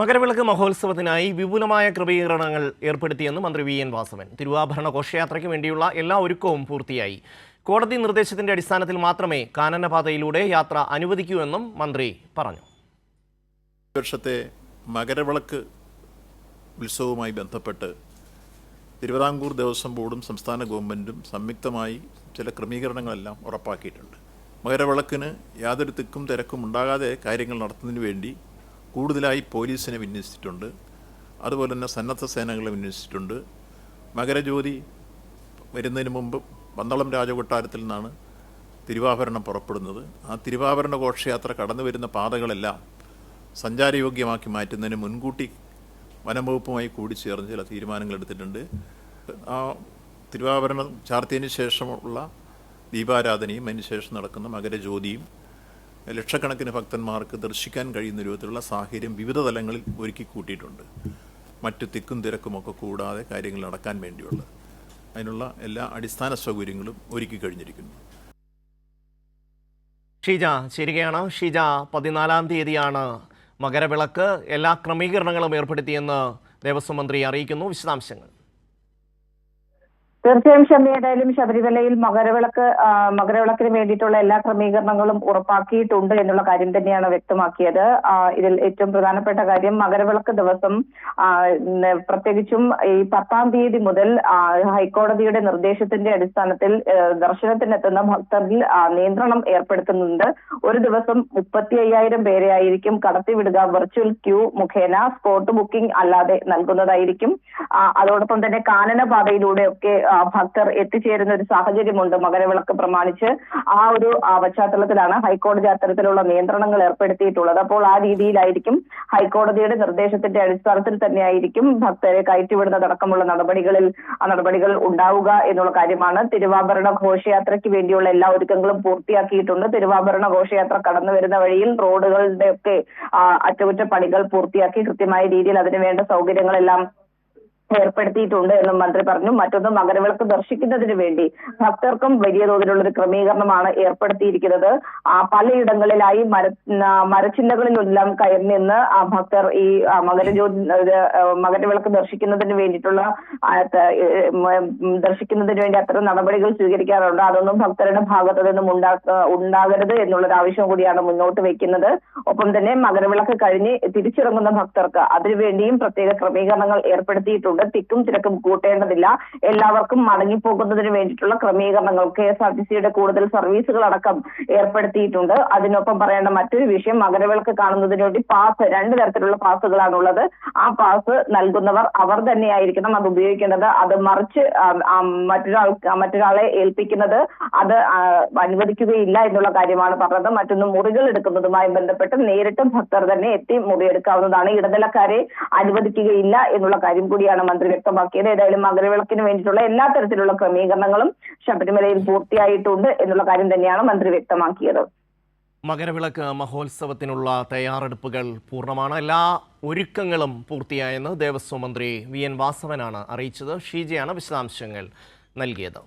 മകരവിളക്ക് മഹോത്സവത്തിനായി വിപുലമായ ക്രമീകരണങ്ങൾ ഏർപ്പെടുത്തിയെന്ന് മന്ത്രി വി എൻ വാസവൻ. തിരുവാഭരണ ഘോഷയാത്രയ്ക്ക് വേണ്ടിയുള്ള എല്ലാ ഒരുക്കവും പൂർത്തിയായി. കോടതി നിർദ്ദേശത്തിന്റെ അടിസ്ഥാനത്തിൽ മാത്രമേ കാനനപാതയിലൂടെ യാത്ര അനുവദിക്കൂ എന്നും മന്ത്രി പറഞ്ഞു. വർഷത്തെ മകരവിളക്ക് ഉത്സവവുമായി ബന്ധപ്പെട്ട് തിരുവിതാംകൂർ ദേവസ്വം ബോർഡും സംസ്ഥാന ഗവൺമെന്റും സംയുക്തമായി ചില ക്രമീകരണങ്ങളെല്ലാം ഉറപ്പാക്കിയിട്ടുണ്ട്. മകരവിളക്കിന് യാതൊരു തിക്കും തിരക്കും ഉണ്ടാകാതെ കാര്യങ്ങൾ നടത്തുന്നതിന് വേണ്ടി കൂടുതലായി പോലീസിനെ വിന്യസിച്ചിട്ടുണ്ട്. അതുപോലെ തന്നെ സന്നദ്ധ സേനകളെ വിന്യസിച്ചിട്ടുണ്ട്. മകരജ്യോതി വരുന്നതിന് മുമ്പ് പന്തളം രാജകൊട്ടാരത്തിൽ നിന്നാണ് തിരുവാഭരണം പുറപ്പെടുന്നത്. ആ തിരുവാഭരണ ഘോഷയാത്ര കടന്നു വരുന്ന പാതകളെല്ലാം സഞ്ചാരയോഗ്യമാക്കി മാറ്റുന്നതിന് മുൻകൂട്ടി വനംവകുപ്പുമായി കൂടി ചേർന്ന് ചില തീരുമാനങ്ങൾ എടുത്തിട്ടുണ്ട്. ആ തിരുവാഭരണം ചാർത്തിയതിന് ശേഷമുള്ള ദീപാരാധനയും അതിനുശേഷം നടക്കുന്ന മകരജ്യോതിയും ലക്ഷക്കണക്കിന് ഭക്തന്മാർക്ക് ദർശിക്കാൻ കഴിയുന്ന രൂപത്തിലുള്ള സാഹചര്യം വിവിധ തലങ്ങളിൽ ഒരുക്കി കൂട്ടിയിട്ടുണ്ട്. മറ്റു തിക്കും തിരക്കുമൊക്കെ കൂടാതെ കാര്യങ്ങൾ നടക്കാൻ വേണ്ടിയുള്ള. അതിനുള്ള എല്ലാ അടിസ്ഥാന സൗകര്യങ്ങളും ഒരുക്കി കഴിഞ്ഞിരിക്കുന്നു. ഷീജ ശരിയാണ് ഷീജ പതിനാലാം തീയതിയാണ് മകരവിളക്ക്. എല്ലാ ക്രമീകരണങ്ങളും ഏർപ്പെടുത്തിയെന്ന് ദേവസ്വം മന്ത്രി അറിയിക്കുന്നു. വിശദാംശങ്ങൾ. തീർച്ചയായും ഷമി ഏതായാലും ശബരിമലയിൽ മകരവിളക്ക് മകരവിളക്കിന് വേണ്ടിയിട്ടുള്ള എല്ലാ ക്രമീകരണങ്ങളും ഉറപ്പാക്കിയിട്ടുണ്ട് എന്നുള്ള കാര്യം തന്നെയാണ് വ്യക്തമാക്കിയത്. ഇതിൽ ഏറ്റവും പ്രധാനപ്പെട്ട കാര്യം മകരവിളക്ക് ദിവസം പ്രത്യേകിച്ചും ഈ പത്താം തീയതി മുതൽ ഹൈക്കോടതിയുടെ നിർദ്ദേശത്തിന്റെ അടിസ്ഥാനത്തിൽ ദർശനത്തിനെത്തുന്ന ഭക്തരിൽ നിയന്ത്രണം ഏർപ്പെടുത്തുന്നുണ്ട്. ഒരു ദിവസം മുപ്പത്തി അയ്യായിരം പേരെ ആയിരിക്കും കടത്തിവിടുക. വെർച്വൽ ക്യൂ മുഖേന സ്പോട്ട് ബുക്കിംഗ് അല്ലാതെ നൽകുന്നതായിരിക്കും. അതോടൊപ്പം തന്നെ കാനനപാതയിലൂടെയൊക്കെ ഭക്തർ എത്തിച്ചേരുന്ന ഒരു സാഹചര്യമുണ്ട്. മകരവിളക്ക് പ്രമാണിച്ച് ആ ഒരു പശ്ചാത്തലത്തിലാണ് ഹൈക്കോടതി അത്തരത്തിലുള്ള നിയന്ത്രണങ്ങൾ ഏർപ്പെടുത്തിയിട്ടുള്ളത്. അപ്പോൾ ആ രീതിയിലായിരിക്കും ഹൈക്കോടതിയുടെ നിർദ്ദേശത്തിന്റെ അടിസ്ഥാനത്തിൽ തന്നെയായിരിക്കും ഭക്തരെ കയറ്റിവിടുന്നതടക്കമുള്ള നടപടികളിൽ ആ നടപടികൾ ഉണ്ടാവുക എന്നുള്ള കാര്യമാണ്. തിരുവാഭരണ ഘോഷയാത്രയ്ക്ക് വേണ്ടിയുള്ള എല്ലാ ഒരുക്കങ്ങളും പൂർത്തിയാക്കിയിട്ടുണ്ട്. തിരുവാഭരണ ഘോഷയാത്ര കടന്നു വരുന്ന വഴിയിൽ റോഡുകളുടെ ഒക്കെ അറ്റകുറ്റപ്പണികൾ പൂർത്തിയാക്കി കൃത്യമായ രീതിയിൽ അതിനുവേണ്ട സൗകര്യങ്ങളെല്ലാം ഏർപ്പെടുത്തിയിട്ടുണ്ട് എന്നും മന്ത്രി പറഞ്ഞു. മറ്റൊന്ന് മകരവിളക്ക് ദർശിക്കുന്നതിന് വേണ്ടി ഭക്തർക്കും വലിയ തോതിലുള്ള ഒരു ക്രമീകരണമാണ് ഏർപ്പെടുത്തിയിരിക്കുന്നത്. ആ, പലയിടങ്ങളിലായി മര മരച്ചില്ലകളിലെല്ലാം കയറി നിന്ന് ആ ഭക്തർ ഈ മകരജ്യോതി മകരവിളക്ക് ദർശിക്കുന്നതിന് വേണ്ടിയിട്ടുള്ള ദർശിക്കുന്നതിന് വേണ്ടി അത്തരം നടപടികൾ സ്വീകരിക്കാറുണ്ട്. അതൊന്നും ഭക്തരുടെ ഭാഗത്തു നിന്നും ഉണ്ടാ ഉണ്ടാകരുത് എന്നുള്ളൊരു ആവശ്യം കൂടിയാണ് മുന്നോട്ട് വെക്കുന്നത്. ഒപ്പം തന്നെ മകരവിളക്ക് കഴിഞ്ഞ് തിരിച്ചിറങ്ങുന്ന ഭക്തർക്ക് അതിനുവേണ്ടിയും പ്രത്യേക ക്രമീകരണങ്ങൾ ഏർപ്പെടുത്തിയിട്ടുണ്ട്. തിക്കും തിരക്കും കൂട്ടേണ്ടതില്ല. എല്ലാവർക്കും മടങ്ങിപ്പോകുന്നതിന് വേണ്ടിയിട്ടുള്ള ക്രമീകരണങ്ങൾ കെ എസ് ആർ ടി സിയുടെ കൂടുതൽ സർവീസുകൾ അടക്കം ഏർപ്പെടുത്തിയിട്ടുണ്ട്. അതിനൊപ്പം പറയേണ്ട മറ്റൊരു വിഷയം മകരവിളക്ക് കാണുന്നതിന് വേണ്ടി പാസ് രണ്ട് തരത്തിലുള്ള പാസുകളാണുള്ളത്. ആ പാസ് നൽകുന്നവർ അവർ തന്നെയായിരിക്കണം അത് ഉപയോഗിക്കേണ്ടത്. അത് മറിച്ച് മറ്റൊരാൾ മറ്റൊരാളെ ഏൽപ്പിക്കുന്നത് അത് അനുവദിക്കുകയില്ല എന്നുള്ള കാര്യമാണ് പറഞ്ഞത്. മറ്റൊന്ന് മുറികൾ എടുക്കുന്നതുമായി ബന്ധപ്പെട്ട് നേരിട്ട് ഭക്തർ തന്നെ എത്തി മുറി എടുക്കാവുന്നതാണ് ഇടനിലക്കാരെ അനുവദിക്കുകയില്ല എന്നുള്ള കാര്യം കൂടിയാണ് മന്ത്രി വ്യക്തമാക്കിയത്. ഏതായാലും മകരവിളക്കിന് വേണ്ടിയിട്ടുള്ള എല്ലാ തരത്തിലുള്ള ക്രമീകരണങ്ങളും ശബരിമലയിൽ പൂർത്തിയായിട്ടുണ്ട് എന്നുള്ള കാര്യം തന്നെയാണ് മന്ത്രി വ്യക്തമാക്കിയത്. മകരവിളക്ക് മഹോത്സവത്തിനുള്ള തയ്യാറെടുപ്പുകൾ പൂർണമാണ്. എല്ലാ ഒരുക്കങ്ങളും പൂർത്തിയായെന്ന് ദേവസ്വം മന്ത്രി വി എൻ വാസവനാണ് അറിയിച്ചത്. ഷീജയാണ് വിശദാംശങ്ങൾ നൽകിയത്.